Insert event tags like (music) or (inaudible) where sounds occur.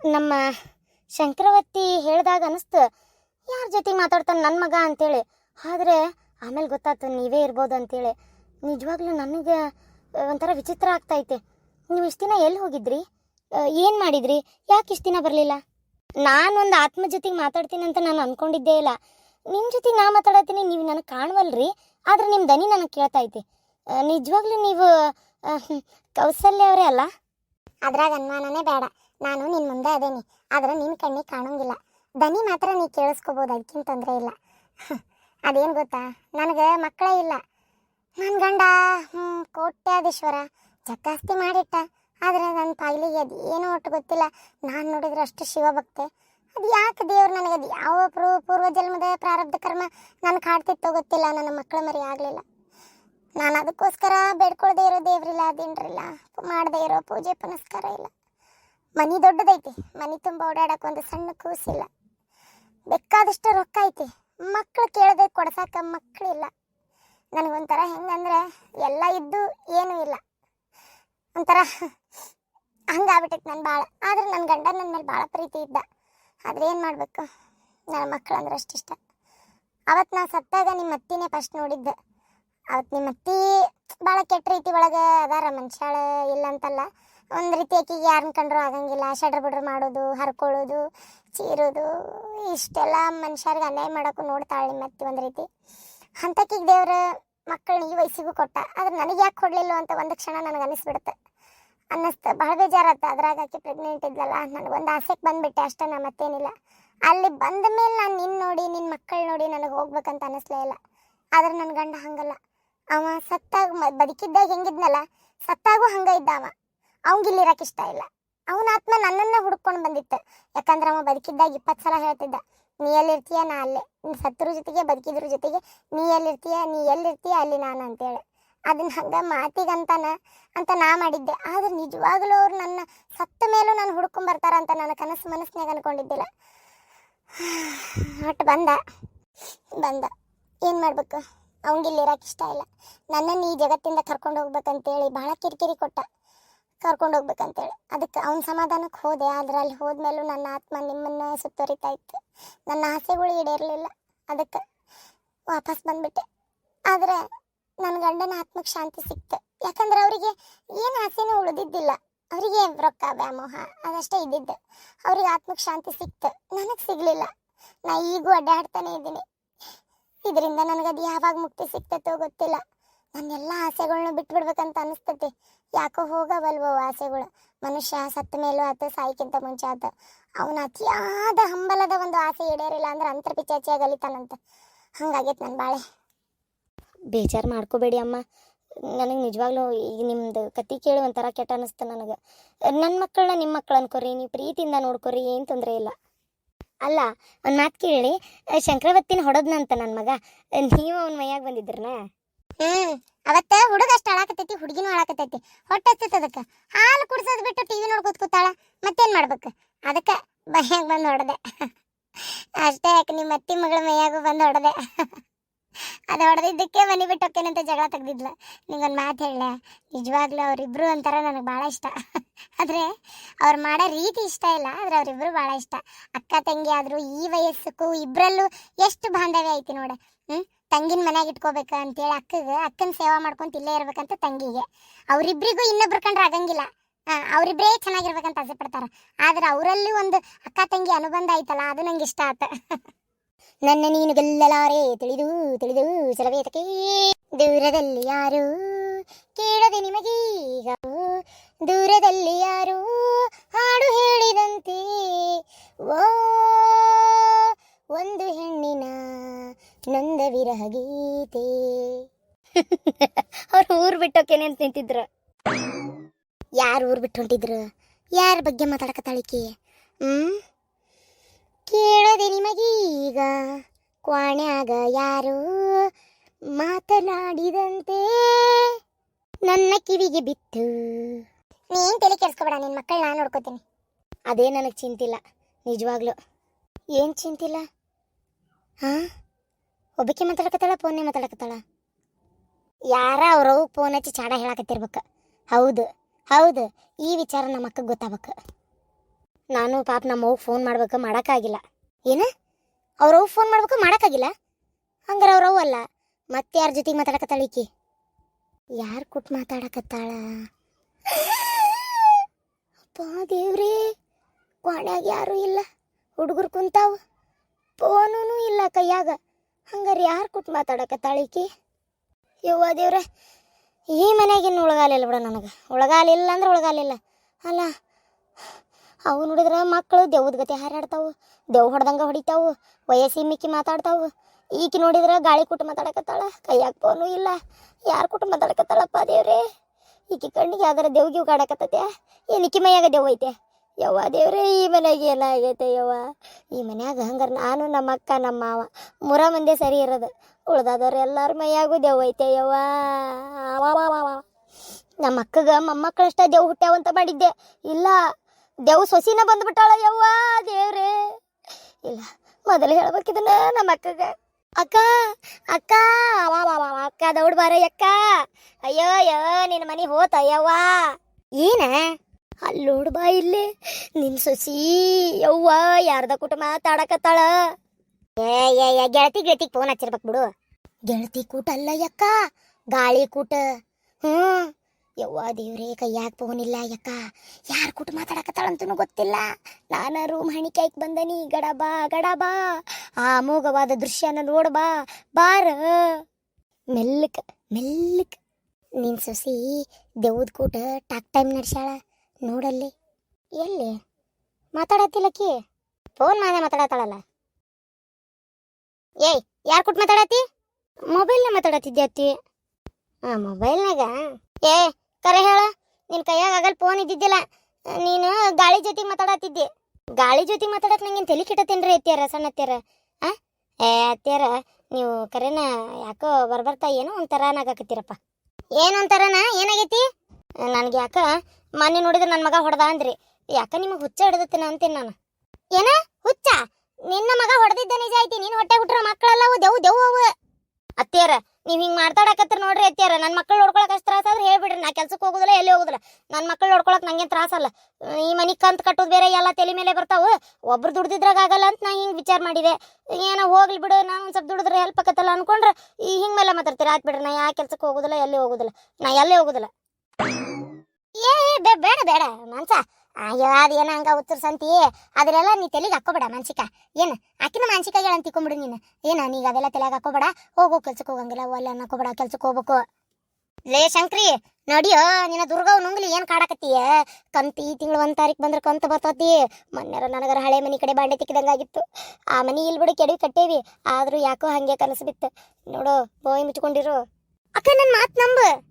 ನಮ್ಮ ಶಂಕರವತ್ತಿ ಹೇಳಿದಾಗ ಅನಿಸ್ತು, ಯಾರ ಜೊತೆ ಮಾತಾಡ್ತಾನೆ ನನ್ನ ಮಗ? ಅಂತೇಳಿ. ಆದರೆ ಆಮೇಲೆ ಗೊತ್ತಾಯ್ತು ನೀವೇ ಇರ್ಬೋದು ಅಂತೇಳಿ. ನಿಜವಾಗ್ಲೂ ನನಗೆ ಒಂಥರ ವಿಚಿತ್ರ ಆಗ್ತೈತೆ. ನೀವು ಇಷ್ಟು ದಿನ ಎಲ್ಲಿ ಹೋಗಿದ್ರಿ? ಏನು ಮಾಡಿದ್ರಿ? ಯಾಕೆ ಇಷ್ಟು ದಿನ ಬರಲಿಲ್ಲ? ನಾನೊಂದು ಆತ್ಮ ಜೊತೆಗೆ ಮಾತಾಡ್ತೀನಿ ಅಂತ ನಾನು ಅನ್ಕೊಂಡಿದ್ದೇ ಇಲ್ಲ. ನಿಮ್ಮ ಜೊತೆ ನಾ ಮಾತಾಡತ್ತೀನಿ, ನೀವು ನನಗೆ ಕಾಣುವಲ್ರಿ. ಆದ್ರೆ ನಿಮ್ಮ ದನಿ ನನಗೆ ಕೇಳ್ತಾ ಐತಿ ನಿಜವಾಗ್ಲೂ ನೀವು ಕೌಸಲ್ಯ ಅವರೇ ಅಲ್ಲ? ಅದ್ರಾಗ ಅನುಮಾನನೇ ಬೇಡ. ನಾನು ನಿನ್ನ ಮುಂದೆ ಅದೇನಿ. ಆದ್ರೆ ನಿನ್ನ ಕಣ್ಣಿಗೆ ಕಾಣಂಗಿಲ್ಲ. ದನಿ ಮಾತ್ರ ನೀ ಕೇಳಿಸ್ಕೋಬೋದು ಅದಕ್ಕಿಂತ ತೊಂದರೆ ಇಲ್ಲ. (laughs) ಅದೇನು ಗೊತ್ತಾ? ನನಗೆ ಮಕ್ಕಳೇ ಇಲ್ಲ. ನನ್ನ ಗಂಡ ಹ್ಞೂ ಕೋಟ್ಯಾಧೀಶ್ವರ ಜಕ್ಕಾಸ್ತಿ ಮಾಡಿಟ್ಟ. ಆದರೆ ನನ್ನ ಪಾಯ್ಲಿಗೆ ಅದೇನೋ ಒಟ್ಟು ಗೊತ್ತಿಲ್ಲ. ನಾನು ನೋಡಿದ್ರೆ ಅಷ್ಟು ಶಿವಭಕ್ತೆ. ಅದು ಯಾಕೆ ದೇವ್ರು ನನಗೆ ಅದು ಯಾವ ಪೂರ್ವ ಪೂರ್ವ ಜನ್ಮದ ಪ್ರಾರಬ್ಧ ಕರ್ಮ ನನ್ನ ಕಾಡ್ತಿತ್ತೋ ಗೊತ್ತಿಲ್ಲ. ನನ್ನ ಮಕ್ಕಳ ಮರಿ ಆಗಲಿಲ್ಲ. ನಾನು ಅದಕ್ಕೋಸ್ಕರ ಬೇಡ್ಕೊಳ್ದೇ ಇರೋ ದೇವ್ರಿಲ್ಲ, ಅದೇನ್ರಿಲ್ಲ. ಮಾಡದೇ ಇರೋ ಪೂಜೆ ಪುನಸ್ಕಾರ ಇಲ್ಲ. ಮನಿ ದೊಡ್ಡದೈತಿ. ಮನಿ ತುಂಬ ಓಡಾಡಕ್ಕೆ ಒಂದು ಸಣ್ಣ ಕೂಸಿಲ್ಲ ಬೇಕಾದಷ್ಟು ರೊಕ್ಕ ಐತಿ. ಮಕ್ಕಳು ಕೇಳದೆ ಕೊಡ್ಸಾಕ ಮಕ್ಕಳಿಲ್ಲ ನನಗೊಂಥರ ಹೆಂಗಂದ್ರೆ ಎಲ್ಲ ಇದ್ದು ಏನೂ ಇಲ್ಲ. ಒಂಥರ ಹಂಗಾಗ್ಬಿಟ್ಟೈತೆ ನಾನು ಭಾಳ ಆದ್ರೆ ನನ್ನ ಗಂಡ ನನ್ನ ಮೇಲೆ ಭಾಳ ಪ್ರೀತಿ ಇದ್ದ. ಆದ್ರೆ ಏನು ಮಾಡಬೇಕು? ನನ್ನ ಮಕ್ಕಳು ಅಂದ್ರೆ ಅಷ್ಟಿಷ್ಟ ಅವತ್ತು ನಾ ಸತ್ತಾಗ ನಿಮ್ಮ ಅತ್ತಿನೇ ಫಸ್ಟ್ ನೋಡಿದ್ದೆ. ಅವತ್ತು ನಿಮ್ಮ ಅತ್ತಿ ಭಾಳ ಕೆಟ್ಟ ರೀತಿ ಒಳಗೆ ಅದಾರ. ಮನುಷ್ಯಾಳ ಇಲ್ಲ ಅಂತಲ್ಲ. ಒಂದು ರೀತಿ ಆಕಿಗೆ ಯಾರನ್ನ ಕಂಡ್ರು ಆಗಂಗಿಲ್ಲ, ಶಡ್ರ ಬಿಡ್ರ್ ಮಾಡೋದು, ಹರ್ಕೊಳ್ಳೋದು, ಚೀರೋದು, ಇಷ್ಟೆಲ್ಲ ಮನುಷ್ಯರಿಗೆ ಅನ್ಯಾಯ ಮಾಡೋಕ್ಕೂ ನೋಡ್ತಾಳೆ ಮತ್ತೆ ಒಂದು ರೀತಿ. ಅಂಥಕ್ಕಿಗೆ ದೇವ್ರ ಮಕ್ಕಳನ್ನ ಈ ವಯಸ್ಸಿಗೂ ಕೊಟ್ಟ. ಆದ್ರೆ ನನಗೆ ಯಾಕೆ ಕೊಡಲಿಲ್ಲ ಅಂತ ಒಂದು ಕ್ಷಣ ನನಗೆ ಅನಿಸ್ಬಿಡುತ್ತೆ ಅನ್ನಿಸ್ತು, ಭಾಳ ಬೇಜಾರತ್ತ ಅದ್ರಾಗ ಆಕೆ ಪ್ರೆಗ್ನೆಂಟ್ ಇದ್ಲಲ್ಲ, ನನಗೊಂದು ಆಸೆಗೆ ಬಂದ್ಬಿಟ್ಟೆ, ಅಷ್ಟೇ ನಾ ಮತ್ತೇನಿಲ್ಲ. ಅಲ್ಲಿ ಬಂದ ಮೇಲೆ ನಾನು ನಿನ್ನ ನೋಡಿ ನಿನ್ನ ಮಕ್ಕಳು ನೋಡಿ ನನಗೆ ಹೋಗ್ಬೇಕಂತ ಅನ್ನಿಸ್ಲೇ ಇಲ್ಲ. ಆದ್ರೆ ನನ್ನ ಗಂಡ ಹಂಗಲ್ಲ. ಅವ ಸತ್ತಾಗ ಬದುಕಿದ್ದಾಗ ಹೆಂಗಿದ್ನಲ್ಲ, ಸತ್ತಾಗೂ ಹಂಗ ಇದ್ದ ಅವ. ಅವಂಗಿಲ್ಲಿರಕ್ಕೆ ಇಷ್ಟ ಇಲ್ಲ. ಅವನ ಆತ್ಮ ನನ್ನನ್ನ ಹುಡ್ಕೊಂಡು ಬಂದಿತ್ತು. ಯಾಕಂದ್ರೆ ಅವ ಬದುಕಿದ್ದಾಗ ಇಪ್ಪತ್ತು ಸಲ ಹೇಳ್ತಿದ್ದ, ನೀ ಎಲ್ಲಿರ್ತೀಯ? ನಾ ಅಲ್ಲೇ. ಸತ್ತರ ಜೊತೆಗೆ, ಬದುಕಿದ್ರ ಜೊತೆಗೆ, ನೀ ಎಲ್ಲಿರ್ತೀಯ? ನೀ ಎಲ್ಲಿರ್ತೀಯ? ಅಲ್ಲಿ ನಾನು ಅಂತೇಳಿ. ಅದನ್ನ ಹಂಗ ಮಾತಿಗಂತಾನ ಅಂತ ನಾ ಮಾಡಿದ್ದೆ. ಆದ್ರೆ ನಿಜವಾಗ್ಲೂ ಅವ್ರು ನನ್ನ ಸತ್ತ ಮೇಲೂ ನಾನು ಹುಡ್ಕೊಂಡ್ ಬರ್ತಾರ ಅಂತ ನನ್ನ ಕನಸು ಮನಸ್ಸಿನಾಗ ಅನ್ಕೊಂಡಿದ್ದಿಲ್ಲ. (sighs) ಒಟ್ಟು ಬಂದ. ಬಂದ. ಏನು ಮಾಡ್ಬೇಕು? ಅವಂಗಿಲ್ಲಿ ಇರಕ್ಕೆ ಇಷ್ಟ ಇಲ್ಲ. ನನ್ನನ್ನು ಈ ಜಗತ್ತಿಂದ ಕರ್ಕೊಂಡು ಹೋಗ್ಬೇಕಂತೇಳಿ ಭಾಳ ಕಿರಿಕಿರಿ ಕೊಟ್ಟ. ಕರ್ಕೊಂಡು ಹೋಗ್ಬೇಕಂತೇಳಿ ಅದಕ್ಕೆ ಅವ್ನ ಸಮಾಧಾನಕ್ಕೆ ಹೋದೆ. ಆದ್ರೆ ಅಲ್ಲಿ ಹೋದ್ಮೇಲೂ ನನ್ನ ಆತ್ಮ ನಿಮ್ಮನ್ನ ಸುತ್ತುವರಿತಾ ಇತ್ತು. ನನ್ನ ಆಸೆಗಳು ಈಡೇರಲಿಲ್ಲ. ಅದಕ್ಕೆ ವಾಪಸ್ ಬಂದ್ಬಿಟ್ಟೆ. ಆದರೆ ನನ್ನ ಗಂಡನ ಆತ್ಮಕ್ಕೆ ಶಾಂತಿ ಸಿಕ್ತು. ಯಾಕಂದ್ರೆ ಅವರಿಗೆ ಏನು ಆಸೆನೂ ಉಳಿದಿದ್ದಿಲ್ಲ. ಅವರಿಗೆ ರೊಕ್ಕ, ವ್ಯಾಮೋಹ, ಅದಷ್ಟೇ ಇದ್ದಿದ್ದು. ಅವ್ರಿಗೆ ಆತ್ಮಕ್ಕೆ ಶಾಂತಿ ಸಿಕ್ತು. ನನಗೆ ಸಿಗಲಿಲ್ಲ. ನಾ ಈಗೂ ಅಡ್ಡಾಡ್ತಾನೆ ಇದ್ದೀನಿ. ಇದರಿಂದ ನನಗದು ಯಾವಾಗ ಮುಕ್ತಿ ಸಿಗ್ತೈತೋ ಗೊತ್ತಿಲ್ಲ. ನನ್ನೆಲ್ಲ ಆಸೆಗಳನ್ನ ಬಿಟ್ಬಿಡ್ಬೇಕಂತ ಅನಿಸ್ತೈತಿ. ಯಾಕೋ ಹೋಗಬಲ್ವೋ ಆಸೆಗಳು. ಮನುಷ್ಯ ಸತ್ತ ಮೇಲೂ ಆತ ಸಾಯಿಕ್ಕಿಂತ ಮುಂಚೆ ಆತ. ಅವನ ಅತಿಯಾದ ಹಂಬಲದ ಒಂದು ಆಸೆ ಈಡೇರಿಲ್ಲ ಅಂದ್ರೆ ಅಂತರ ಪಿಚಾಚಿಯಾಗಿ ಅಲಿತಾನಂತ. ಹಂಗಾಗೈತೆ ನನ್ನ ಬಾಳೆ. ಬೇಜಾರು ಮಾಡ್ಕೋಬೇಡಿ ಅಮ್ಮ. ನನಗೆ ನಿಜವಾಗ್ಲೂ ಈಗ ನಿಮ್ದು ಕತಿ ಕೇಳಿ ಒಂಥರ ಕೆಟ್ಟ ಅನಿಸ್ತು ನನಗೆ. ನನ್ನ ಮಕ್ಕಳನ್ನ ನಿಮ್ಮ ಮಕ್ಕಳು ಅನ್ಕೋರಿ, ನೀವು ಪ್ರೀತಿಯಿಂದ ನೋಡ್ಕೊರಿ, ಏನು ತೊಂದರೆ ಇಲ್ಲ. ಅಲ್ಲ, ಒಂದು ಮಾತು ಕೇಳಿ. ಶಂಕರವತ್ತಿನ ಹೊಡೆದ್ನಂತ ನನ್ನ ಮಗ. ನೀವು ಅವನ ಮೈಯಾಗ ಬಂದಿದ್ರನ? ಹ್ಮ್. ಅವತ್ತ ಹುಡುಗ ಅಷ್ಟ ಅಳಾಕತೈತಿ, ಹುಡುಗಿನೂ ಅಳಾಕತೈತಿ. ಹೊಟ್ಟೆ ಅದಕ್ಕೆ. ಹಾಲು ಕುಡ್ಸೋದ್ ಬಿಟ್ಟು ಟಿವಿ ನೋಡ್ಕೋತ ಕೂತಾಳ. ಮತ್ತೇನ್ ಮಾಡ್ಬೇಕು? ಅದಕ್ಕೆ ಮೈಯಾಗ ಬಂದು ಹೊಡೆದೆ. ಅಷ್ಟೇ ಯಾಕೆ ನಿಮ್ಮ ಅತ್ತಿ ಮಗಳ ಮೈಯಾಗೂ ಬಂದು ಹೊಡೆದೆ. ಅದು ಹೊಡೆದಿದ್ದಕ್ಕೆ ಮನೆ ಬಿಟ್ಟು ಹೋಗ್ತೇನಂತ ಜಗಳ ತೆಗ್ದಿದ್ಲ. ನಿಂಗೊಂದು ಮಾತು ಹೇಳ ನಿಜವಾಗ್ಲೂ ಅವರಿಬ್ರು ಒಂಥರ ನನಗೆ ಭಾಳ ಇಷ್ಟ. ಆದ್ರೆ ಅವ್ರು ಮಾಡೋ ರೀತಿ ಇಷ್ಟ ಇಲ್ಲ, ಆದ್ರೆ ಅವರಿಬ್ಬರು ಭಾಳ ಇಷ್ಟ. ಅಕ್ಕ ತಂಗಿ ಆದ್ರೂ ಈ ವಯಸ್ಸಕ್ಕೂ ಇಬ್ರಲ್ಲೂ ಎಷ್ಟು ಬಾಂಧವ್ಯ ಐತಿ ನೋಡ. ಹ್ಮ್? ತಂಗಿನ ಮನ್ಯಾಗ ಇಟ್ಕೋಬೇಕು ಅಂತೇಳಿ ಅಕ್ಕಗೆ, ಅಕ್ಕನ ಸೇವಾ ಮಾಡ್ಕೊಂತ ಇಲ್ಲೇ ಇರ್ಬೇಕಂತ ತಂಗಿಗೆ. ಅವರಿಬ್ರಿಗೂ ಇನ್ನೊಬ್ರು ಕಂಡ್ರೆ ಆಗಂಗಿಲ್ಲ. ಅವರಿಬ್ಬರೇ ಅವ್ರಿಬ್ರೇ ಚೆನ್ನಾಗಿರ್ಬೇಕಂತ ಆಸೆ ಪಡ್ತಾರೆ. ಆದ್ರೆ ಅವರಲ್ಲಿ ಒಂದು ಅಕ್ಕ ತಂಗಿ ಅನುಬಂಧ ಐತಲ್ಲ ಅದು ನಂಗೆ ಇಷ್ಟ ಆತ. ನನ್ನ ನೀನು ಗೆಲ್ಲಲಾರೆ ತಿಳಿದು ತಿಳಿದು ಸಲವೇತಕ್ಕೆ ದೂರದಲ್ಲಿ ಯಾರು? ಕೇಳದೆ ನಿಮಗೀಗ ದೂರದಲ್ಲಿ ಯಾರು? ಹಾಡು ಹೇಳಿದಂತೆ, ಓ, ಒಂದು ಹೆಣ್ಣಿನ ನೊಂದ ವಿರಹ ಗೀತೆ (laughs) ಅವ್ರು ಊರು ಬಿಟ್ಟೋಕೇನೆ ಅಂತ ನಿಂತಿದ್ರು. ಯಾರು ಊರು ಬಿಟ್ಟು ಹೊಂಟಿದ್ರು ಯಾರ ಬಗ್ಗೆ ಮಾತಾಡಕತ್ತಾಳಿಕೆ? ಹ್ಮ್? ನಿಮಗೆ ಈಗ ಕ್ವಾಣ್ಯಾಗ ಯಾರು ಮಾತನಾಡಿದಂತೆ? ನನ್ನ ಕಿವಿಗೆ ಬಿತ್ತು. ನೀನ್ ತಲೆ ಕೆಲ್ಸ್ಕೊಬೇಡ ನಿನ್ ಮಕ್ಕಳು ನಾನು ನೋಡ್ಕೋತೀನಿ. ಅದೇ ನನಗೆ ಚಿಂತಿಲ್ಲ ನಿಜವಾಗ್ಲು. ಏನು ಚಿಂತಿಲ್ಲ? ಹಾಂ? ಒಬ್ಬಕ್ಕೆ ಮಾತಾಡಕತ್ತಾಳ ಫೋನ್ ಮಾತಾಡಕತ್ತಾಳ ಯಾರ ಅವ್ರವು ಫೋನ್ ಹಚ್ಚಿ ಚಾಡ ಹೇಳಕತ್ತಿರ್ಬೇಕು. ಹೌದು ಹೌದು, ಈ ವಿಚಾರ ನಮ್ಮಕ್ಕ ಗೊತ್ತಾಗ್ಬೇಕು. ನಾನು ಪಾಪ ನಮ್ಮ ಅವ್ಗೆ ಫೋನ್ ಮಾಡ್ಬೇಕು, ಮಾಡೋಕ್ಕಾಗಿಲ್ಲ. ಏನ? ಅವ್ರವ್ ಫೋನ್ ಮಾಡ್ಬೇಕು, ಮಾಡೋಕ್ಕಾಗಿಲ್ಲ? ಹಂಗಾರೆ ಅವ್ರವ್ವ ಅಲ್ಲ ಮತ್ತೆ ಯಾರ ಜೊತೆಗೆ ಮಾತಾಡಕತ್ತಾಳ ಈಕಿ? ಯಾರು ಕೊಟ್ಟು ಮಾತಾಡಕತ್ತಾಳ ಅಪ್ಪ ದೇವ್ರೇ, ಕ್ವಾಣ್ಯಾಗ ಯಾರೂ ಇಲ್ಲ. ಹುಡುಗರು ಕುಂತಾವ. ಫೋನೂ ಇಲ್ಲ ಕೈಯಾಗ. ಹಂಗಾರೆ ಯಾರು ಕೊಟ್ಟು ಮಾತಾಡಕ ಈಕಿ ಯವ್ವ ದೇವ್ರೆ, ಈ ಮನೆಗಿನ್ನು ಒಳಗಾಲಿಲ್ಲ ಬಿಡ ನನಗೆ. ಒಳಗಾಲಿಲ್ಲ ಅಂದ್ರೆ ಒಳಗಾಲಿಲ್ಲ ಅಲ್ಲ, ಅವು ನೋಡಿದ್ರೆ ಮಕ್ಕಳು ದೆವ್ವದ ಗತಿ ಹಾರಾಡ್ತಾವು ದೆವ್ ಹೊಡೆದಂಗೆ ಹೊಡಿತಾವು ವಯಸ್ಸಿ ಮಿಕ್ಕಿ ಮಾತಾಡ್ತಾವು. ಈಕಿ ನೋಡಿದ್ರೆ ಗಾಳಿ ಕೊಟ್ಟು ಮಾತಾಡಕತ್ತಾಳ ಕೈಯಾಗ ಫೋನು ಇಲ್ಲ. ಯಾರು ಕೊಟ್ಟು ಮಾತಾಡಕತ್ತಾಳಪ್ಪ ದೇವ್ರೆ? ಈಕಿ ಕಣ್ಣಿಗೆ ಯಾವ್ದಾರ ದೇವ್ ಗಿವ್ ಕಾಡಕತ್ತತೆ ಏನು ಈಕಿ ಮೈಯಾಗ ದೆವ್ ಐತೆ? ಯವ್ವ ದೇವ್ರೇ, ಈ ಮನೆಯಾಗ ಏನಾಗೈತೆ ಯವ್ವ? ಈ ಮನ್ಯಾಗ ಹಂಗಾರೆ ನಾನು ನಮ್ಮ ಅಕ್ಕ, ನಮ್ಮ ಮಾವ ಮೂರ ಮಂದಿ ಸರಿ ಇರೋದು. ಉಳ್ದಾದವ್ರು ಎಲ್ಲರ ಮೈಯಾಗೂ ದೆವ್ ಐತೆ ಯವ್ವ. ನಮ್ಮ ಅಕ್ಕಗ ಮೊಮ್ಮಕ್ಕಳಷ್ಟ ದೇವ್ ಹುಟ್ಟ್ಯಾವಂತ ಮಾಡಿದ್ದೆ. ಇಲ್ಲ, ದೇವ್ ಸೊಸಿನ ಬಂದ್ಬಿಟ್ಟಾಳ ಯವ್ವ ದೇವ್ರೇ. ಇಲ್ಲ, ಮೊದಲು ಹೇಳ್ಬೇಕಿದನ ನಮ್ಮ ಅಕ್ಕಗೆ. ಅಕ್ಕ ಅಕ್ಕ ಅಕ್ಕ ದೌಡ್ ಬಾರ ಅಕ್ಕ ಅಯ್ಯೋ ಅಯ್ಯೋ ನಿನ್ನ ಮನೆ ಹೋತ ಯವ್ವ. ಏನ? ಅಲ್ಲಿ ನೋಡ್ಬಾ ಇಲ್ಲಿ. ನಿನ್ ಸೊಸಿ, ಯವ್ವ, ಯಾರ್ದ ಕೂಟ ಮಾತಾಡಕತ್ತಾಳ? ಏ ಏ ಏ, ಗೆಳತಿ ಫೋನ್ ಹಚ್ಚಿರ್ಬೇಕು ಬಿಡು. ಗೆಳತಿ ಕೂಟ ಅಲ್ಲ ಯಕ್ಕ, ಗಾಳಿ ಕೂಟ. ಹ್ಞೂ ಯವ್ವ, ದೇವ್ರೇ, ಕೈಯಾಗ ಫೋನ್ ಇಲ್ಲ ಯಕ್ಕ. ಯಾರ ಕೂಟ ಮಾತಾಡಕತ್ತಾಳಂತೂ ಗೊತ್ತಿಲ್ಲ. ನಾನು ರೂಮ್ ಹಣಿಕಾಯ್ಕ್ ಬಂದನಿ. ಗಡ ಬಾ ಗಡ ಬಾ. ಆ ಅಮೋಘವಾದ ದೃಶ್ಯನ ನೋಡ್ಬಾ ಬಾರ. ಮೆಲ್ಲಕ್ ಮೆಲ್ಲಕ್. ನಿನ್ ಸೊಸಿ, ದೇವ್ದ ಕೂಟ ಟಾಕ್ ಟೈಮ್ ನಡ್ಸ್ಯಾಳ. ನೋಡಲ್ಲಿ. ಎಲ್ಲಿ? ಮಾತಾಡತ್ತಿಲ್ಲಕ್ಕಿ ಫೋನ್ ಮಾಡ ಮಾತಾಡತ್ತಾಳಲ್ಲ. ಏಯ್, ಯಾರು ಕೊಟ್ಟು ಮಾತಾಡತ್ತಿ? ಮೊಬೈಲ್ನ ಮಾತಾಡತ್ತಿದ್ದೆ ಅತ್ತಿ. ಹಾಂ ಮೊಬೈಲ್ನಾಗ? ಏ, ಕರೆ ಹೇಳ. ನಿನ್ನ ಕೈಯಾಗ ಆಗಲ್ ಫೋನ್ ಇದ್ದಿದ್ದಿಲ್ಲ. ನೀನು ಗಾಳಿ ಜೊತೆ ಮಾತಾಡತ್ತಿದ್ದೆ. ಗಾಳಿ ಜೊತೆಗೆ ಮಾತಾಡಕ್ ನಂಗೇನು ತಲೆ ಕೆಟ್ಟತ್ತೇನ್ರಿ ಅತ್ತಿಯಾರ, ಸಣ್ಣ ಅತ್ತಿಯಾರ? ಆ? ಏ, ಅತ್ತಿಯಾರ, ನೀವು ಕರೆನ ಯಾಕೋ ಬರ್ಬರ್ತಾ ಏನೋ ಒಂಥರ ನಾಗಾಕತ್ತೀರಪ್ಪ ಏನು ಒಂಥರನ? ಏನಾಗೈತಿ? ನನಗೆ ಯಾಕ ಮೊನ್ನೆ ನೋಡಿದ್ರೆ ನನ್ನ ಮಗ ಹೊಡೆದ ಅಂದ್ರಿ. ಯಾಕ ನಿಮಗೆ ಹುಚ್ಚ ಹಿಡಿದತ್ತೆ ಅಂತೀನಿ ನಾನು. ಏನ? ಹುಚ್ಚ? ನಿನ್ನ ಮಗ ಹೊಡೆದಿದ್ದ ನಿಜ ಐತಿ. ನೀನು ಹೊಟ್ಟೆ ಹುಟ್ಟರ ಮಕ್ಕಳೆಲ್ಲ ಅವು ದೆವ್ ದೆವ್ ಅವು. ಅತ್ತಿಯರ, ನೀವು ಹಿಂಗೆ ಮಾತಾಡಕತ್ತರ ನೋಡ್ರಿ ಅತ್ತಿಯರ. ನನ್ನ ಮಕ್ಕಳು ನೋಡ್ಕೊಳಕ್ಕೆ ಅಷ್ಟು ತ್ರಾಸ ಆದ್ರೆ ಹೇಳ್ಬಿಡ್ರಿ. ನಾ ಕೆಲ್ಸಕ್ಕೆ ಹೋಗುದಿಲ್ಲ, ಎಲ್ಲಿ ಹೋಗುದಿಲ್ಲ. ನನ್ನ ಮಕ್ಕಳು ನೋಡ್ಕೊಳಕ್ಕೆ ನಂಗೇನು ತ್ರಾಸಲ್ಲ ಈ ಮನೆ ಕಂತ್ ಕಟ್ಟೋದು ಬೇರೆ, ಎಲ್ಲ ತಲೆ ಮೇಲೆ ಬರ್ತಾವು. ಒಬ್ರು ದುಡ್ದಿದ್ರಾಗ ಆಗಲ್ಲ ಅಂತ ನಾ ಹಿಂಗೆ ವಿಚಾರ ಮಾಡಿದೆ. ಏನೋ ಹೋಗ್ಲಿ ಬಿಡು, ನಾನು ಒಂದು ಸ್ವಲ್ಪ ದುಡಿದ್ರೆ ಹೆಲ್ಪ್ ಆಕತ್ತಲ್ಲ ಅನ್ಕೊಂಡ್ರೆ ಈ ಹಿಂಗೆ ಮೇಲೆ ಮಾತಾಡ್ತೀರಾ. ಆಯ್ತು ಬಿಡ್ರಿ, ನಾ ಯಾ ಕೆಲ್ಸಕ್ಕೆ ಹೋಗುದಿಲ್ಲ, ಎಲ್ಲಿ ಹೋಗುದಿಲ್ಲ. ನಾ ಎಲ್ಲೇ ಹೋಗುದಿಲ್ಲ. ಏ ಬೇ- ಬೇಡ ಬೇಡ ಮನ್ಸ ಅಯ್ಯೋ ಅದೇನ ಹಂಗ ಉತ್ತರ ಸಂತಿ? ಅದರೆಲ್ಲ ನೀ ತಲೆಗೆ ಹಾಕೋಬೇಡ ಮಾನಸಿಕ ಏನು, ಆಕಿನ ಮಾನಸಿಕ ಹೇಳಂತ ತಿಕೊಂಬಿಡು ನೀನು. ಏನು ನೀಗ ಅದೆಲ್ಲ ತಲೆಗೆ ಹಾಕೋಬೇಡ ಹೋಗೋ ಕೆಲ್ಸಕ್ಕೆ ಹೋಗಂಗಿಲ್ಲ, ಒಲ್ಲೆ ಅನ್ನಕೋಬೇಡ ಕೆಲ್ಸಕ್ಕೆ ಹೋಗ್ಬೇಕು. ಲೇ, ಶಂಕ್ರಿ, ನಡಿಯೋ, ನಿನ್ನ ದುರ್ಗವ್ ನುಂಗ್ಲಿ ಏನ್ ಕಾಡಕತ್ತೀಯ ಕಂತಿ, ತಿಂಗಳು ಒಂದ್ ತಾರೀಕು ಬಂದ್ರೆ ಕಂತ ಬರ್ತತಿ. ಮೊನ್ನೆರ ನನಗರ ಹಳೆ ಮನಿ ಕಡೆ ಬಾಂಡೆ ತಿಕ್ಕಿದಂಗಾಗಿತ್ತು. ಆ ಮನಿ ಇಲ್ಲಿ ಬಿಡು, ಕೆಡವಿ ಕಟ್ಟೇವಿ. ಆದ್ರೂ ಯಾಕೋ ಹಂಗೆ ಕನಸು ಬಿತ್ತು. ನೋಡು, ಬೋಯ್ ಮುಚ್ಕೊಂಡಿರು. ಅಕ್ಕ ನನ್ನ ಮಾತು ನಂಬು.